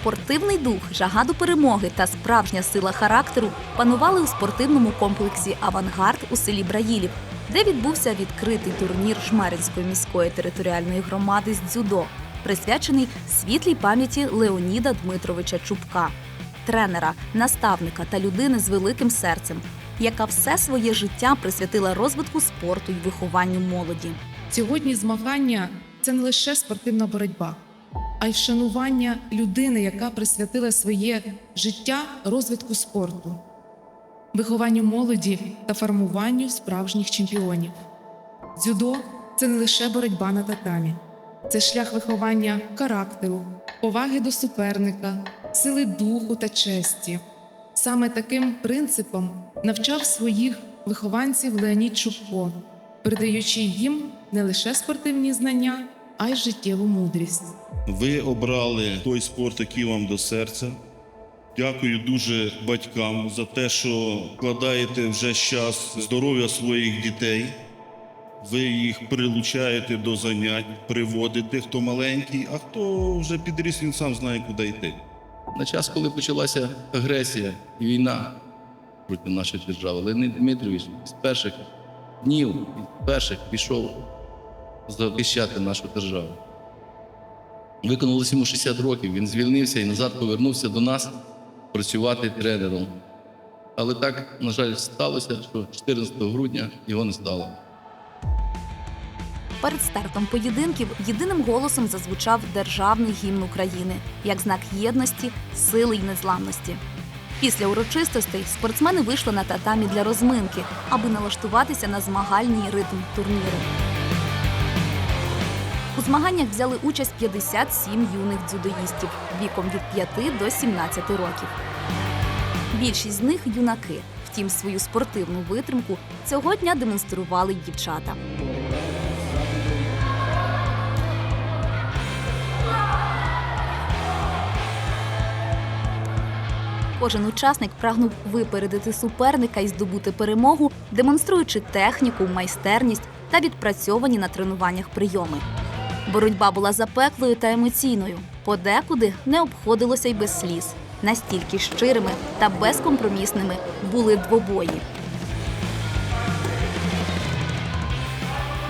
Спортивний дух, жага до перемоги та справжня сила характеру панували у спортивному комплексі Авангард у селі Браїлів, де відбувся відкритий турнір Жмеринської міської територіальної громади з дзюдо, присвячений світлій пам'яті Леоніда Дмитровича Чубка, тренера, наставника та людини з великим серцем, яка все своє життя присвятила розвитку спорту й вихованню молоді. Сьогодні змагання це не лише спортивна боротьба, а й вшанування людини, яка присвятила своє життя розвитку спорту, вихованню молоді та формуванню справжніх чемпіонів. Дзюдо це не лише боротьба на татамі, це шлях виховання характеру, поваги до суперника, сили духу та честі. Саме таким принципом навчав своїх вихованців Леонід Чубко, передаючи їм не лише спортивні знання, а й життєву мудрість. Ви обрали той спорт, який вам до серця. Дякую дуже батькам за те, що вкладаєте вже час здоров'я своїх дітей. Ви їх прилучаєте до занять, приводите, хто маленький, а хто вже підріс, він сам знає, куди йти. На час, коли почалася агресія і війна проти нашої держави, Леонід Дмитрович з перших днів, з перших пішов захищати нашу державу. Виконалося йому 60 років, він звільнився і назад повернувся до нас працювати тренером. Але так, на жаль, сталося, що 14 грудня його не стало. Перед стартом поєдинків єдиним голосом зазвучав державний гімн України як знак єдності, сили й незламності. Після урочистостей спортсмени вийшли на татамі для розминки, аби налаштуватися на змагальний ритм турніру. У змаганнях взяли участь 57 юних дзюдоїстів віком від 5 до 17 років. Більшість з них юнаки. Втім, свою спортивну витримку цього дня демонстрували дівчата. Кожен учасник прагнув випередити суперника і здобути перемогу, демонструючи техніку, майстерність та відпрацьовані на тренуваннях прийоми. Боротьба була запеклою та емоційною. Подекуди не обходилося й без сліз. Настільки щирими та безкомпромісними були двобої.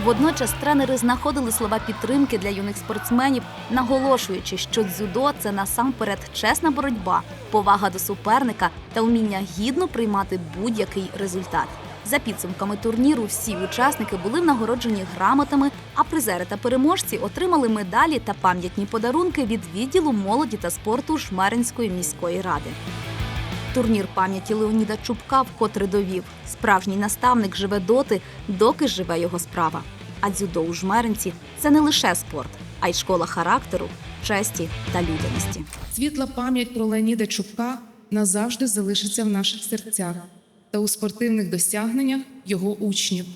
Водночас тренери знаходили слова підтримки для юних спортсменів, наголошуючи, що дзюдо це насамперед чесна боротьба, повага до суперника та вміння гідно приймати будь-який результат. За підсумками турніру, всі учасники були нагороджені грамотами, а призери та переможці отримали медалі та пам'ятні подарунки від відділу молоді та спорту Жмеринської міської ради. Турнір пам'яті Леоніда Чубка вкотре довів. Справжній наставник живе доти, доки живе його справа. А дзюдо у жмеринці це не лише спорт, а й школа характеру, честі та людяності. Світла пам'ять про Леоніда Чубка назавжди залишиться в наших серцях та у спортивних досягненнях його учнів.